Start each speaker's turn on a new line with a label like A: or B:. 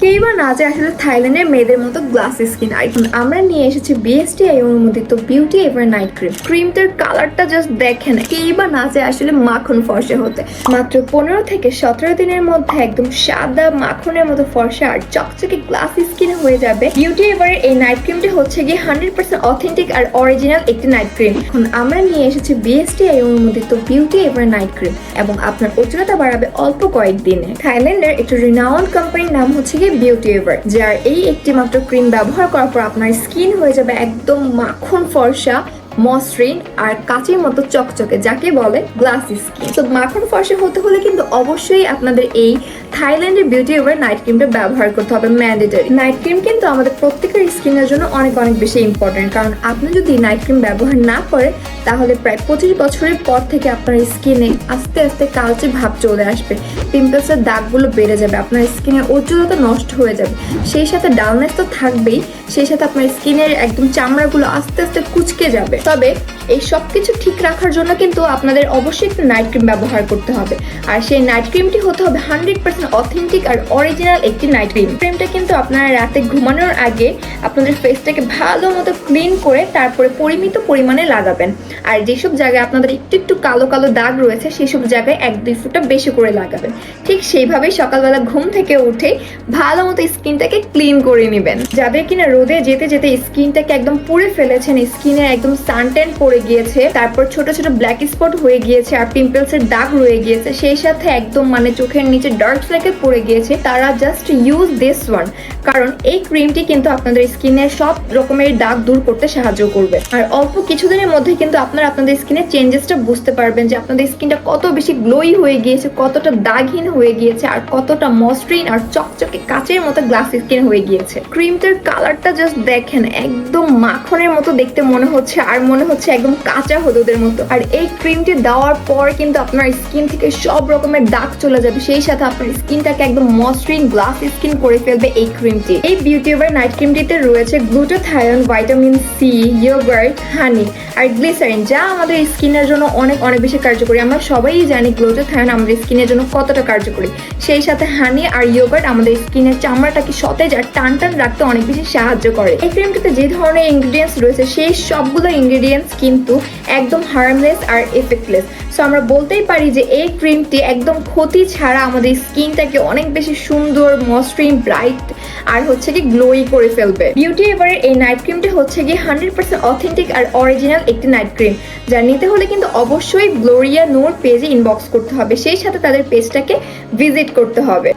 A: কেই বা না যে আসলে থাইল্যান্ডের মেয়েদের মতো গ্লাস স্কিন আর আমরা নিয়ে এসেছি বিএসটিআই অনুমোদিত বিউটি এভার নাইট ক্রিম ক্রিমটার কালারটা জাস্ট দেখেন। কেই বা না যে আসলে মাখন ফর্সা হতে। মাত্র পনেরো থেকে সতেরো দিনের মধ্যে একদম সাদা মাখনের মতো ফর্সা আর চকচকে গ্লাস স্কিন হয়ে যাবে। বিউটি এভারের এই নাইট ক্রিমটি হচ্ছে গিয়ে হান্ড্রেড পার্সেন্ট অথেন্টিক আর অরিজিনাল একটি নাইট ক্রিম এখন আমরা নিয়ে এসেছি বিএসটিআই অনুমোদিত বিউটি এভার নাইট ক্রিম এবং আপনার উজ্জ্বলতা বাড়াবে অল্প কয়েকদিনে। থাইল্যান্ডের একটি রিনাউন্ড কোম্পানির নাম হচ্ছে গিয়ে বিউটি এভার যার এই একটি মাত্র ক্রিম ব্যবহার করার পর আপনার স্কিন হয়ে যাবে একদম মাখন ফর্সা। মসৃণ আর কাঁচের মতো চকচকে, যাকে বলে গ্লাস স্কিন তো মাখন ফর্সা হতে হলে কিন্তু অবশ্যই আপনাদের এই থাইল্যান্ডের বিউটি ওভার নাইট ক্রিমটা ব্যবহার করতে হবে ম্যান্ডেটরি নাইট ক্রিম কিন্তু আমাদের প্রত্যেকের স্কিনের জন্য অনেক অনেক বেশি ইম্পর্টেন্ট কারণ আপনি যদি নাইট ক্রিম ব্যবহার না করেন, তাহলে প্রায় পঁচিশ বছরের পর থেকে আপনার স্কিনে আস্তে আস্তে কালচে ভাব চলে আসবে। পিম্পলসের দাগগুলো বেড়ে যাবে, আপনার স্কিনের উজ্জ্বলতা নষ্ট হয়ে যাবে। সেই সাথে ডালনেস তো থাকবেই, সেই সাথে আপনার স্কিনের একদম চামড়াগুলো আস্তে আস্তে কুচকে যাবে। তবে এই সব কিছু ঠিক রাখার জন্য কিন্তু আপনাদের অবশ্যই একটা নাইট ক্রিম ব্যবহার করতে হবে। আর সেই নাইট ক্রিমটি হতে হবে হান্ড্রেড পার্সেন্ট অথেন্টিক আর অরিজিনাল একটি নাইট ক্রিম ক্রিমটা কিন্তু আপনারা রাতে ঘুমানোর আগে আপনাদের ফেসটাকে ভালো মতো ক্লিন করে তারপরে পরিমিত পরিমাণে লাগাবেন। আর যেসব জায়গায় আপনাদের একটু একটু কালো কালো দাগ রয়েছে সেই সব জায়গায় এক দুই ফুটা বেশি করে লাগাবেন। ঠিক সেইভাবেই সকালবেলা ঘুম থেকে উঠে ভালো মতো স্কিনটাকে ক্লিন করে নেবেন। যাদের কিনা রোদে যেতে যেতে স্কিনটাকে একদম পুড়ে ফেলেছেন স্কিনে একদম সানটেন পড়ে গিয়েছে, তারপর ছোট ছোট ব্ল্যাক স্পট হয়ে গিয়েছে আর পিম্পলস এর দাগ রয়ে গিয়েছে, সেই সাথে একদম মানে চোখের নিচে ডার্ক সার্কেল পড়ে গিয়েছে, তারা জাস্ট ইউজ দিস ওয়ান কারণ এই ক্রিমটি কিন্তু আপনাদের স্কিনের সব রকমের দাগ দূর করতে সাহায্য করবে। আর অল্প কিছুদিনের মধ্যে কিন্তু আপনারা আপনাদের স্কিনের চেঞ্জেসটা বুঝতে পারবেন যে আপনাদের স্কিনটা কত বেশি গ্লোই হয়ে গিয়েছে, কতটা দাগহীন হয়ে গিয়েছে আর কতটা মসৃণ আর চকচকে কাচের মতো গ্লাস স্কিন হয়ে গিয়েছে। ক্রিমটার কালারটা জাস্ট দেখেন, একদম মাখনের মতো দেখতে মনে হচ্ছে আর মনে হচ্ছে একদম কাঁচা হলুদের মতো। আর এই ক্রিমটি দেওয়ার পর কিন্তু আপনার স্কিন থেকে সব রকমের দাগ চলে যাবে। সেই সাথে আপনার স্কিনটাকে একদম মসৃণ গ্লাস স্কিন করে ফেলবে এই ক্রিমটি এই বিউটি ওভার নাইট ক্রিমটিতে রয়েছে glutathione vitamin C yoghurt honey আর গ্লিসারিন যা আমাদের স্কিনের জন্য অনেক অনেক বেশি কার্যকরী। আমরা সবাই জানি গ্লুটোথায়ন আমাদের স্কিনের জন্য কতটা কার্যকরী। সেই সাথে হানি আর ইয়োগার্ট আমাদের স্কিনের চামড়াটাকে সতেজ আর টান টান রাখতে অনেক বেশি সাহায্য করে। এই ক্রিমটিতে যে ধরনের ইনগ্রিডিয়েন্টস রয়েছে, সেই সবগুলো ইনগ্রিডিয়েন্টস কিন্তু একদম হার্মলেস আর এফেক্টলেস সো আমরা বলতেই পারি যে এই ক্রিমটি একদম ক্ষতি ছাড়া আমাদের স্কিনটাকে অনেক বেশি সুন্দর, মসৃণ ব্রাইট আর হচ্ছে কি গ্লোই করে ফেলবে। বিউটি এভারের এই নাইট ক্রিমটি হচ্ছে কি হান্ড্রেড পার্সেন্ট অথেন্টিক আর অরিজিনাল একটি নাইট ক্রিম যা নিতে হলে কিন্তু অবশ্যই গ্লোরিয়া নোর পেজে ইনবক্স করতে হবে। সেই সাথে তাদের পেজটাকে ভিজিট করতে হবে।